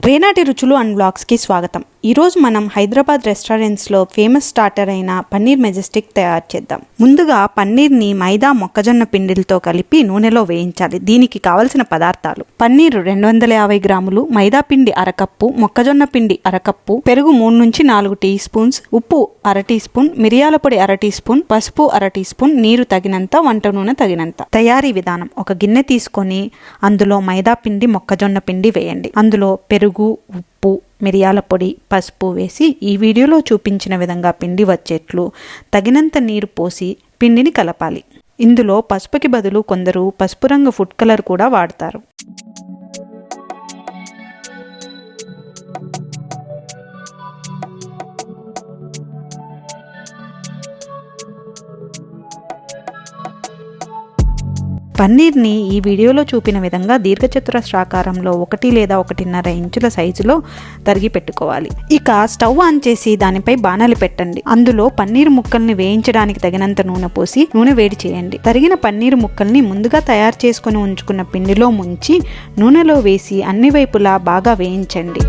రేనాటి రుచులు అండ్ బ్లాగ్స్కి స్వాగతం. ఈరోజు మనం హైదరాబాద్ రెస్టారెంట్స్లో ఫేమస్ స్టార్టర్ అయిన పన్నీర్ మెజెస్టిక్ తయారు చేద్దాం. ముందుగా పన్నీర్ని మైదా మొక్కజొన్న పిండిలతో కలిపి నూనెలో వేయించాలి. దీనికి కావలసిన పదార్థాలు. పన్నీరు రెండు వందల యాభై గ్రాములు మైదా పిండి అరకప్పు మొక్కజొన్న పిండి అరకప్పు పెరుగు మూడు నుంచి నాలుగు టీ స్పూన్స్ ఉప్పు అర టీ స్పూన్ మిరియాల పొడి అర టీ స్పూన్ పసుపు అర టీ స్పూన్ నీరు తగినంత వంట నూనె తగినంత. తయారీ విధానం. ఒక గిన్నె తీసుకొని అందులో మైదా పిండి మొక్కజొన్న పిండి వేయండి. అందులో పెరుగు ఉప్పు మిరియాల పొడి పసుపు వేసి ఈ వీడియోలో చూపించిన విధంగా పిండి వచ్చేట్లు తగినంత నీరు పోసి పిండిని కలపాలి. ఇందులో పసుపుకి బదులు కొందరు పసుపు రంగు ఫుడ్ కలర్ కూడా వాడతారు. పన్నీర్ని ఈ వీడియోలో చూపిన విధంగా దీర్ఘచతురస్రాకారంలో ఒకటి లేదా ఒకటిన్నర ఇంచుల సైజులో తరిగి పెట్టుకోవాలి. ఇక స్టవ్ ఆన్ చేసి దానిపై బాణాలు పెట్టండి. అందులో పన్నీర్ ముక్కల్ని వేయించడానికి తగినంత నూనె పోసి నూనె వేడి చేయండి. తరిగిన పన్నీర్ ముక్కల్ని ముందుగా తయారు చేసుకుని ఉంచుకున్న పిండిలో ముంచి నూనెలో వేసి అన్ని వైపులా బాగా వేయించండి.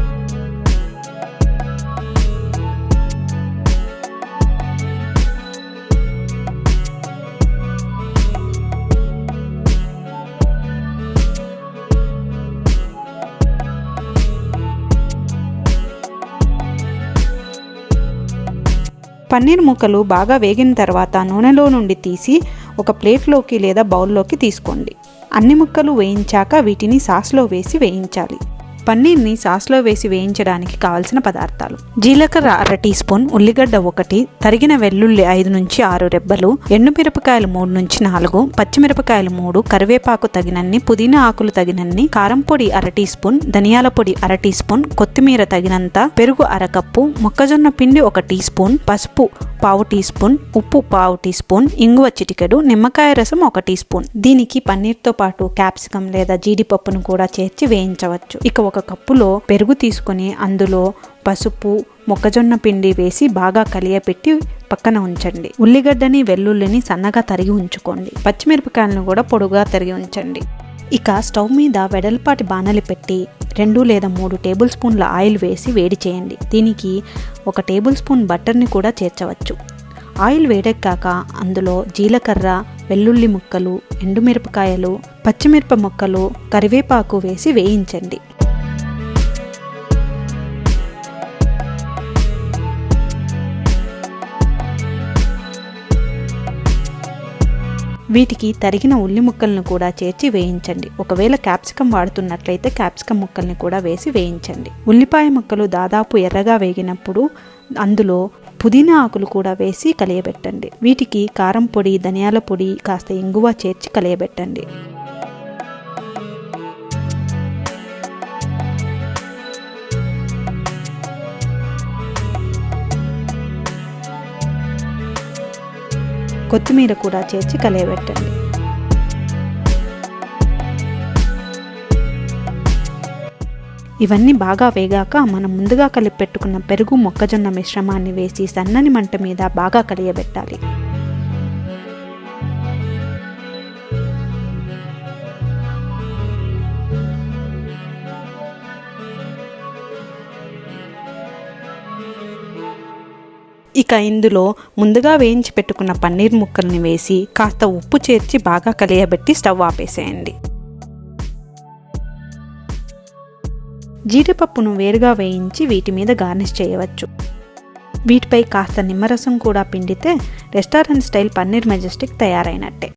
పన్నీర్ ముక్కలు బాగా వేగిన తర్వాత నూనెలో నుండి తీసి ఒక ప్లేట్లోకి లేదా బౌల్లోకి తీసుకోండి. అన్ని ముక్కలు వేయించాక వీటిని సాస్లో వేసి వేయించాలి. పన్నీర్ని సాస్లో వేసి వేయించడానికి కావలసిన పదార్థాలు. జీలకర్ర అర టీ స్పూన్ ఉల్లిగడ్డ ఒకటి తరిగిన వెల్లుల్లి ఐదు నుంచి ఆరు రెబ్బలు ఎండుమిరపకాయలు మూడు నుంచి నాలుగు పచ్చిమిరపకాయలు మూడు కరివేపాకు తగినన్ని పుదీనా ఆకులు తగినన్ని కారం పొడి అర టీ స్పూన్ ధనియాల పొడి అర టీ స్పూన్ కొత్తిమీర తగినంత పెరుగు అరకప్పు మొక్కజొన్న పిండి ఒక టీ స్పూన్ పసుపు పావు టీ స్పూన్ ఉప్పు పావు టీ స్పూన్ ఇంగువ చిటికెడు నిమ్మకాయ రసం ఒక టీ స్పూన్. దీనికి పన్నీర్తో పాటు క్యాప్సికం లేదా జీడిపప్పును కూడా చేర్చి వేయించవచ్చు. ఇక ఒక కప్పులో పెరుగు తీసుకొని అందులో పసుపు మొక్కజొన్న పిండి వేసి బాగా కలియపెట్టి పక్కన ఉంచండి. ఉల్లిగడ్డని వెల్లుల్లిని సన్నగా తరిగి ఉంచుకోండి. పచ్చిమిరపకాయలను కూడా పొడుగా తరిగి ఉంచండి. ఇక స్టవ్ మీద వెడల్పాటి బాణలి పెట్టి రెండు లేదా మూడు టేబుల్ స్పూన్ల ఆయిల్ వేసి వేడి చేయండి. దీనికి ఒక టేబుల్ స్పూన్ బటర్ని కూడా చేర్చవచ్చు. ఆయిల్ వేడెక్కాక అందులో జీలకర్ర వెల్లుల్లి ముక్కలు ఎండుమిరపకాయలు పచ్చిమిరప ముక్కలు కరివేపాకు వేసి వేయించండి. వీటికి తరిగిన ఉల్లి ముక్కలను కూడా చేర్చి వేయించండి. ఒకవేళ క్యాప్సికం వాడుతున్నట్లయితే క్యాప్సికం ముక్కల్ని కూడా వేసి వేయించండి. ఉల్లిపాయ ముక్కలు దాదాపు ఎర్రగా వేగినప్పుడు అందులో పుదీనా ఆకులు కూడా వేసి కలియబెట్టండి. వీటికి కారం పొడి ధనియాల పొడి కాస్త ఇంగువ చేర్చి కలియబెట్టండి. కొత్తిమీర కూడా చేర్చి కలియబెట్టండి. ఇవన్నీ బాగా వేగాక మనం ముందుగా కలిపి పెట్టుకున్న పెరుగు మొక్కజొన్న మిశ్రమాన్ని వేసి సన్నని మంట మీద బాగా కలియబెట్టాలి. ఇక ఇందులో ముందుగా వేయించి పెట్టుకున్న పన్నీర్ ముక్కల్ని వేసి కాస్త ఉప్పు చేర్చి బాగా కలియబెట్టి స్టవ్ ఆపేసేయండి. జీడిపప్పును వేరుగా వేయించి వీటి మీద గార్నిష్ చేయవచ్చు. వీటిపై కాస్త నిమ్మరసం కూడా పిండితే రెస్టారెంట్ స్టైల్ పన్నీర్ మెజెస్టిక్ తయారైనట్టే.